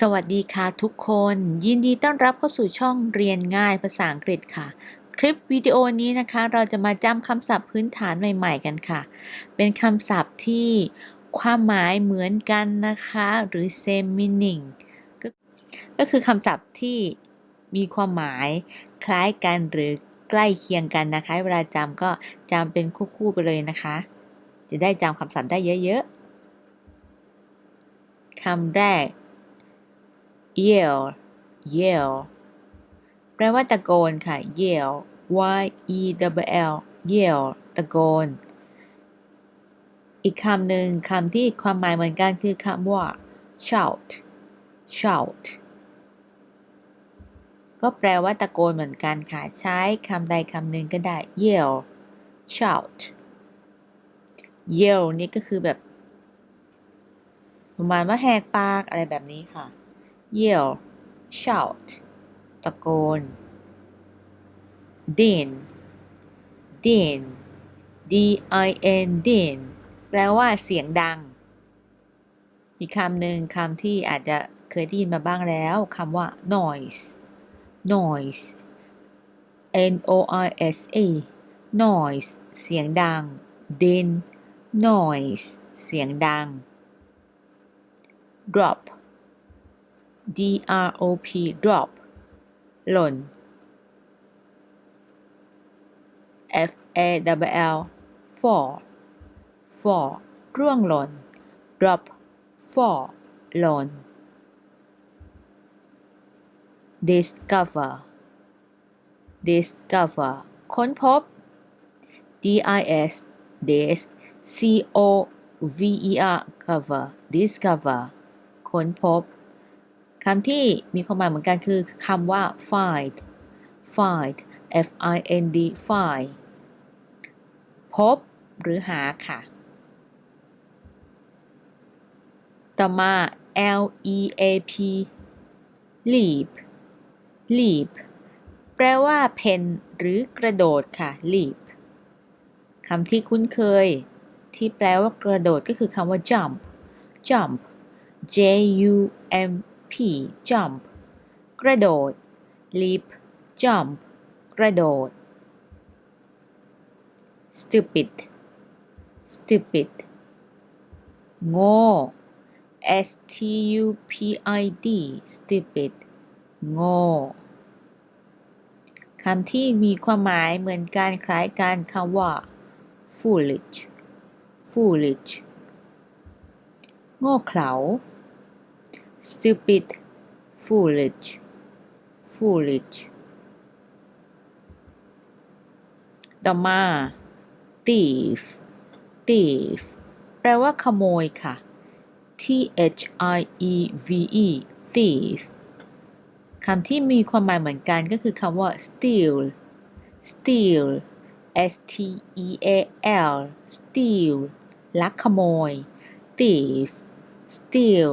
สวัสดีค่ะทุกคน ยินดีต้อนรับเข้าสู่ช่องเรียนง่ายภาษาอังกฤษค่ะ คลิปวิดีโอนี้นะคะ เราจะมาจำคำศัพท์พื้นฐานใหม่ ๆ กันค่ะ เป็นคำศัพท์ที่ความหมายเหมือนกันนะคะ หรือ same meaning ก็ก็คือคำศัพท์ที่มีความหมายคล้ายกันหรือใกล้เคียงกันนะคะ เวลาจำก็จำเป็นคู่ๆไปเลยนะคะ จะได้จำคำศัพท์ได้เยอะๆคำแรก yell yell แปลว่าตะโกนค่ะ yell y e w l yell ตะโกน อีกคำหนึ่งคำที่ความหมายเหมือนกันคือคำว่า shout shout ก็แปลว่าตะโกนเหมือนกันค่ะ ใช้คำใดคำหนึ่งก็ได้ yell shout yell นี่ก็คือแบบประมาณว่าแหกปากอะไรแบบนี้ค่ะ yell shout ตะโกน din din d i n din แปลว่าเสียงดัง อีกคำหนึ่งคำที่อาจจะเคยได้ยินมาบ้างแล้วคำว่า noise noise n o i s e noise เสียงดัง din noise เสียงดัง drop D R O P drop หล่น F A W L fall fall ร่วงหล่น drop fall หล่น discover discover ค้นพบ D I S dis C O V E R cover discover ค้นพบ คำที่มีความหมายเหมือนกันคือคำว่า find find f i n d find พบหรือหาค่ะ ต่อมา l e a p leap leap แปลว่าเพนหรือกระโดดค่ะ leap คำที่คุ้นเคย ที่แปลว่ากระโดดก็คือคำว่า jump jump j u m p jump กระโดด leap jump กระโดด stupid stupid โง่ s t u p i d stupid โง่คำที่มีความหมายเหมือนกันคล้ายกันคำว่า foolish foolish โง่เขลา stupid foolish foolish ต่อมา thief thief แปลว่าขโมยค่ะ t h i e v e thief คำที่มีความหมายเหมือนกันก็คือคำว่า steal steal s t e a l steal ลักขโมย thief steal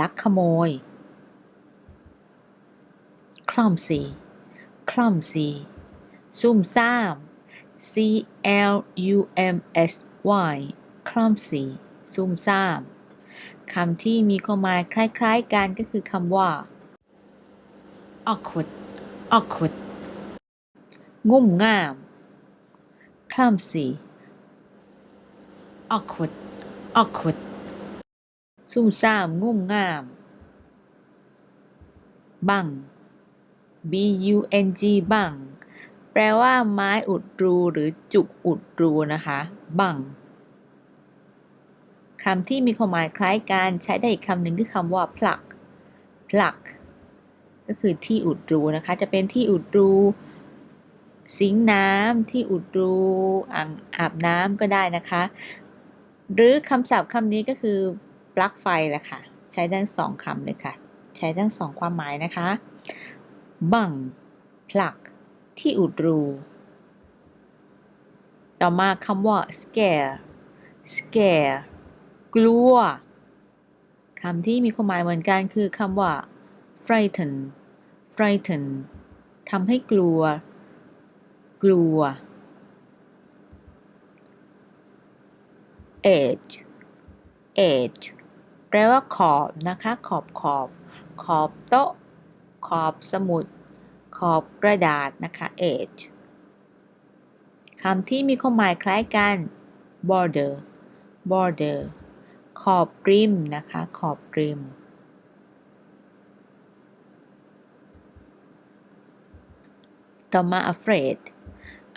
ลักขโมย clumsy clumsy ซุ่มซ่าม c l u m s y clumsy ซุ่มซ่ามคำที่มีความหมายคล้าย ๆ กันก็คือคำว่า awkward awkward งุ่มง่าม clumsy awkward awkward ซุ่มซ่ามงุ่มง่าม บัง b u n g บัง แปลว่าไม้อุดรูหรือจุกอุดรูนะคะ บังคำที่มีความหมายคล้ายกันใช้ได้อีกคำหนึ่งคือคำว่า plug plug ก็คือที่อุดรูนะคะ จะเป็นที่อุดรู สิงน้ำที่อุดรูอ่างอาบน้ำก็ได้นะคะ หรือคำศัพท์คำนี้ก็คือ ปลั๊กไฟแหละค่ะ ใช้ทั้งสองคำเลยค่ะ ใช้ทั้งสองความหมายนะคะบัง plug ที่อุดรู ต่อมาคำว่า scare scare กลัวคำที่มีความหมายเหมือนกันคือคำว่า frighten frighten ทำให้กลัว กลัว age age แปลว่าขอบนะคะ ขอบขอบ ขอบโต๊ะ ขอบสมุด ขอบกระดาษนะคะ edge คำที่มีความหมายคล้ายกัน border border ขอบกริมนะคะ ขอบกริม ต่อมา afraid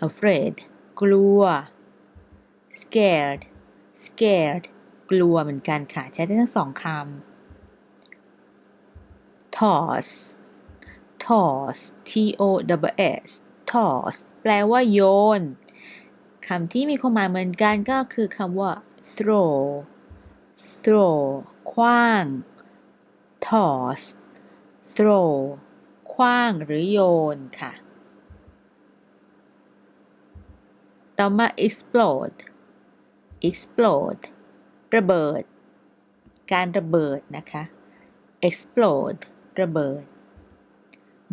afraid กลัว scared scared กลัวเหมือนกันค่ะ ใช้ได้ทั้งสองคำ toss toss t o w s toss แปลว่าโยนคำที่มีความหมายเหมือนกันก็คือคำว่า throw throw คว้าง toss throw คว้างหรือโยนค่ะ ต่อมา explode explode ระเบิด การระเบิดนะคะ explode ระเบิด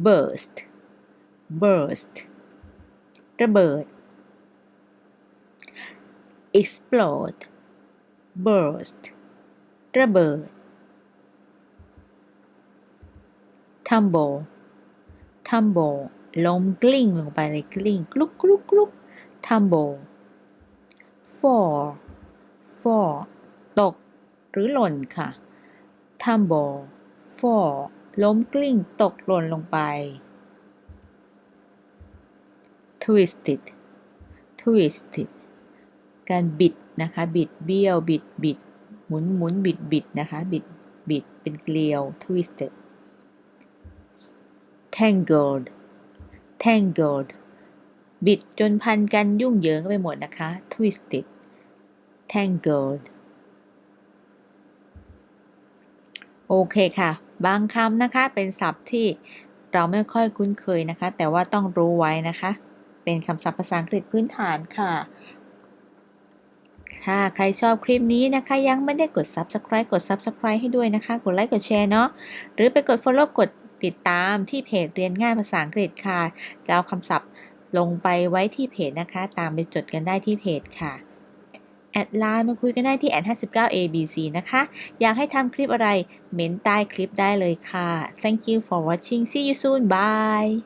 burst burst ระเบิด explode burst ระเบิด tumble tumble ล้มกลิ้งลงไปเลยกลิ้งกลุกกลุกกลุก tumble fall fall ตก หรือหล่นค่ะ tumble fall ล้มกลิ้งตกหล่นลงไป twisted twisted การบิดนะคะ บิดเบี้ยว บิดบิด หมุนหมุนบิดบิดนะคะ บิดบิดเป็นเกลียว twisted tangled tangled บิดจนพันกันยุ่งเหยิงไปหมดนะคะ twisted tangled โอเคค่ะ บางคำนะคะเป็นศัพท์ที่เราไม่ค่อยคุ้นเคยนะคะ แต่ว่าต้องรู้ไว้นะคะ เป็นคำศัพท์ภาษาอังกฤษพื้นฐานค่ะถ้าใครชอบคลิปนี้นะคะ ยังไม่ได้กด subscribe กด subscribe ให้ด้วยนะคะ กดไลค์กดแชร์เนาะหรือไปกด follow กดติดตามที่เพจเรียนง่ายภาษาอังกฤษค่ะ จะเอาคำศัพท์ลงไปไว้ที่เพจนะคะ ตามไปจดกันได้ที่เพจค่ะ แอดไลน์มาคุยกันได้ที่แอด59 abc นะคะ อยากให้ทำคลิปอะไรเม้นใต้คลิปได้เลยค่ะ thank you for watching see you soon bye